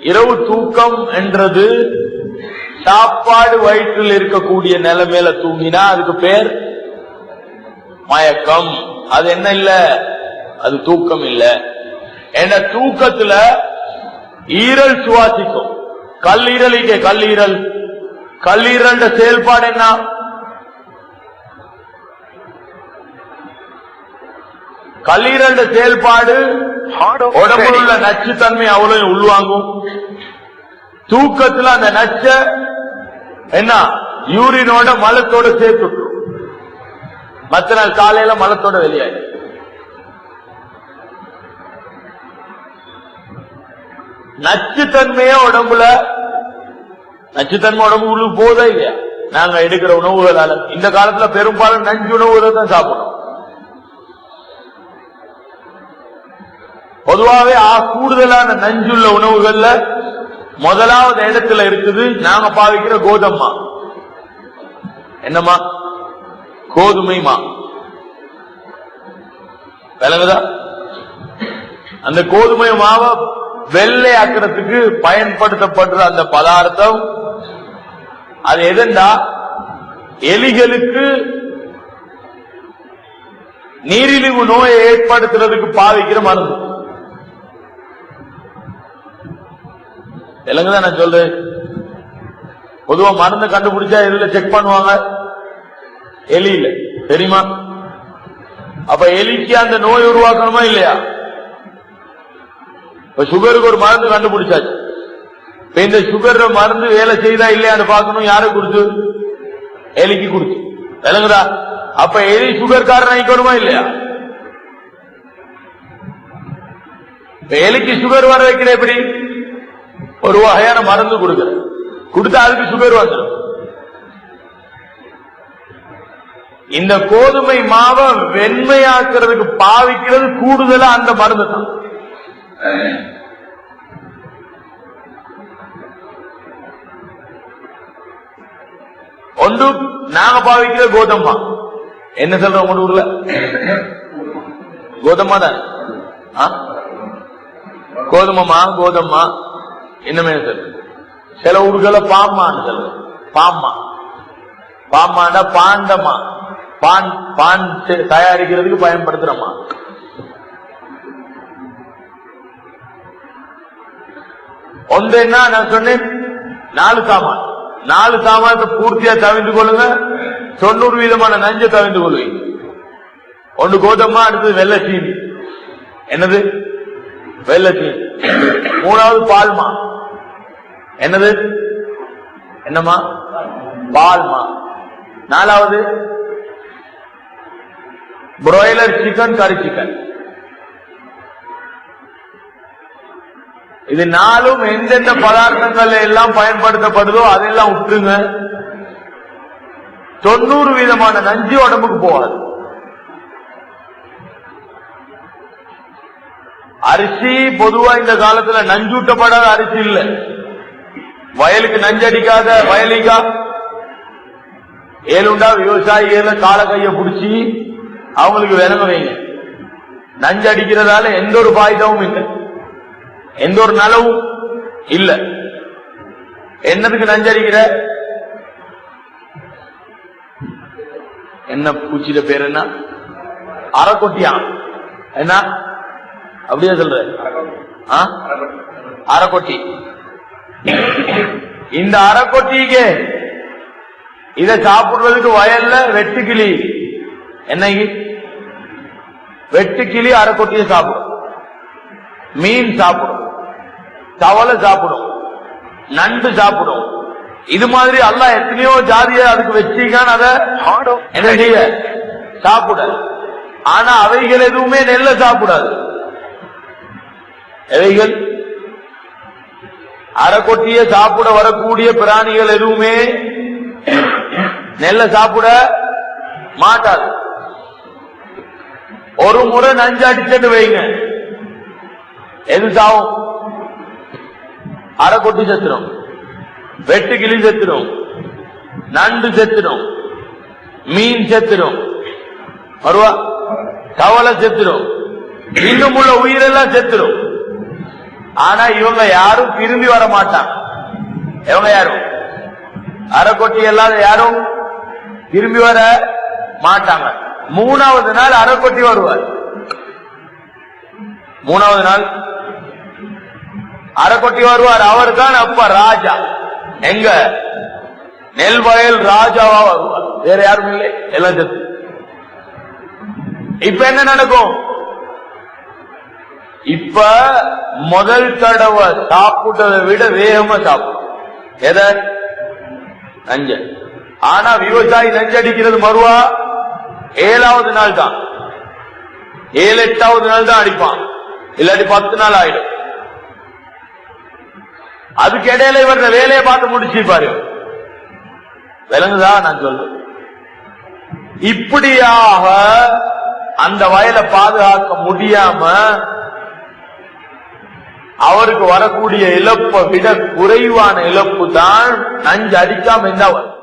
இரவு தூக்கம் என்றது சாப்பாடு வயிற்றில் இருக்கக்கூடிய நிலைமையில தூங்கினா அதுக்கு பேர் மயக்கம். அது என்ன இல்ல? அது தூக்கம் இல்ல. ஏன்னா தூக்கத்துல ஈரல் சுவாசிக்கும். கல்லீரல் இங்கே கல்லீரல் கல்லீரல் செயல்பாடு என்ன? கல்லீரல் செயல்பாடு உடம்புல. உள்ள நச்சுத்தன்மை அவ்வளவு உள்வாங்கும். தூக்கத்துல அந்த நச்ச என்ன? யூரினோட மலத்தோட சேர்த்து. மத்த நாள் காலையில மலத்தோட வெளியாயிடும் நச்சுத்தன்மையே உடம்புல நச்சுத்தன்மை உடம்பு உள்ளுக்கு போதா இல்லையா? நாங்க எடுக்கிற உணவுகளால. இந்த காலத்துல பெரும்பாலும் நஞ்சு உணவுகளை தான் சாப்பிடுறோம் பொதுவாகவே கூடுதலான நஞ்சுள்ள உணவுகள்ல முதலாவது இடத்துல இருக்குது நாங்க பாவிக்கிற கோதம்மா என்னம்மா? கோதுமைமா விளங்குதா? அந்த கோதுமை மாவை வெள்ளை ஆக்கிறதுக்கு பயன்படுத்தப்படுற அந்த பதார்த்தம் அது எதண்டா? எலிகளுக்கு நீரிழிவு நோயை ஏற்படுத்துறதுக்கு பாவிக்கிற மருந்து. இல்லைங்கதான் நான் சொல்றேன் பொதுவா மருந்து கண்டுபிடிச்சா எதுல செக் பண்ணுவாங்க? எலியில. தெரியுமா? அப்ப எலிக்கு அந்த நோய் உருவாக்கணுமா இல்லையா? இப்ப சுகருக்கு ஒரு மருந்து கண்டுபிடிச்சாச்சு. இப்ப இந்த சுகர் மருந்து வேலை செய்தா இல்லையான்னு பார்க்கணும் யாரு கொடுத்து எலிக்கு கொடுத்து விளங்குதா அப்ப எலி சுகர் காரணம் ஆகிக்கணுமா இல்லையா எலிக்கு சுகர் வர வைக்கிற எப்படி? ஒரு வகையான மருந்து கொடுக்கிற கொடுத்தா அதுக்கு சுகர் வந்துடும் இந்த கோதுமை மாவை வெண்மையாக்குறதுக்கு பாவிக்கிறது கூடுதலா அந்த மருந்து தான். ஒன்று நாங்க பாவிக்கிற கோதம்மா என்ன சொல்றோம் உங்க ஊர்ல? கோதம்மா தான். ஆ? கோதம்மா இன்னுமே சொல்லு சில ஊர்களை பாம்மான்னு சொல்லு பாம்மா பாம்மாண்டா பாண்டமா. பான் பான் தயாரிக்கிறதுக்கு பயன்படுத்துறமா. ஒன்று என்ன நான் சொன்னேன்? நாலு சாமான். நாலு சாமானத்தை பூர்த்தியா தவிர்த்து கொள்ளுங்க. தொண்ணூறு வீதமான நஞ்சை தவிர்த்து கொள்வீங்க. ஒன்று கோதம்மா அடுத்தது வெள்ளை சீனி. என்னது? வெள்ளை சீனி. மூணாவது பால்மா. என்னது? என்னம்மா? பால்மா. நாலாவது? பிராய்லர் சிக்கன் கறி சிக்கன் இது நாளும் எந்தெந்த பதார்த்தங்கள் எல்லாம் பயன்படுத்தப்படுதோ அதெல்லாம் விட்டுருங்க. தொண்ணூறு விதமான நஞ்சு உடம்புக்கு போகாது. அரிசி பொதுவா இந்த காலத்துல நஞ்சூட்டப்படாத அரிசி இல்லை. வயலுக்கு நஞ்சடிக்காத வயலிக்கா ஏழுண்டா விவசாயிகள கால கைய பிடிச்சி அவங்களுக்கு விளங்க வைங்க. நஞ்சு அடிக்கிறதால எந்த ஒரு பாயுதமும் இல்லை. எந்த ஒரு நலவும் இல்ல. என்னதுக்கு நஞ்சடிக்கிற? என்ன பூச்சியில பேர் என்ன? அரைக்கொட்டியா என்ன? அப்படியே சொல்ற. அறக்கொட்டி இந்த அரைக்கொட்டிக்கு இத சாப்பிடுறதுக்கு வயல்ல வெட்டுக்கிளி என்னைக்கு? வெட்டுக்கிளி அரைக்கொட்டியை சாப்பிடும். மீன் சாப்பிடும். தவளை சாப்பிடும். நண்டு சாப்பிடும். இது மாதிரி அல்லாஹ் எத்தனையோ ஜாதியை அதுக்கு வச்சிருக்கான் அதை என்ன செய்ய? சாப்பிட. ஆனா அவைகள் எதுவுமே நெல்ல சாப்பிடாது. எவைகள்? அரைக்கொட்டிய சாப்பிட வரக்கூடிய பிராணிகள் எதுவுமே நெல்ல சாப்பிட மாட்டாது. ஒரு முறை நஞ்சு அடிச்சுட்டு வைங்க. எது சாவும்? அரைக்கொட்டி செத்துரும் வெட்டு கிளி செத்துரும் நண்டு செத்துரும் மீன் செத்துரும் வருவா? தவளை செத்துரும் இன்னும் உள்ள உயிரெல்லாம் செத்துரும் ஆனா இவங்க யாரும் திரும்பி வர மாட்டான் இவங்க யாரும் அரைக்கொட்டி இல்லாத யாரும் திரும்பி வர மாட்டாங்க. மூணாவது நாள் அரைக்கொட்டி வருவார். மூணாவது நாள் அரைக்கொட்டி வருவார். அவர் தான் அப்ப ராஜா. எங்க? நெல் வயல் ராஜாவா வருவார். வேற யாரும் இல்லை? எல்லாம் இப்ப என்ன நடக்கும்? இப்ப முதல் தடவை சாப்பிட்டதை விட வேகமா சாப்பிடும் எதை? நஞ்ச. ஆனா விவசாயி நஞ்சடிக்கிறது மறுவா? ஏழாவது நாள் தான். ஏழு எட்டாவது நாள் தான் அடிப்பான். இல்லாட்டி பத்து நாள் ஆயிடும். அதுக்கு இடையில இவர வேலையை பார்த்து முடிச்சிருப்பாரு. விலங்குதா நான் சொல்றேன் இப்படியாக அந்த வயலை பாதுகாக்க முடியாம அவருக்கு வரக்கூடிய இழப்பை விட குறைவான இழப்பு தான் நஞ்சு அடிக்காம இருந்தா வரும்.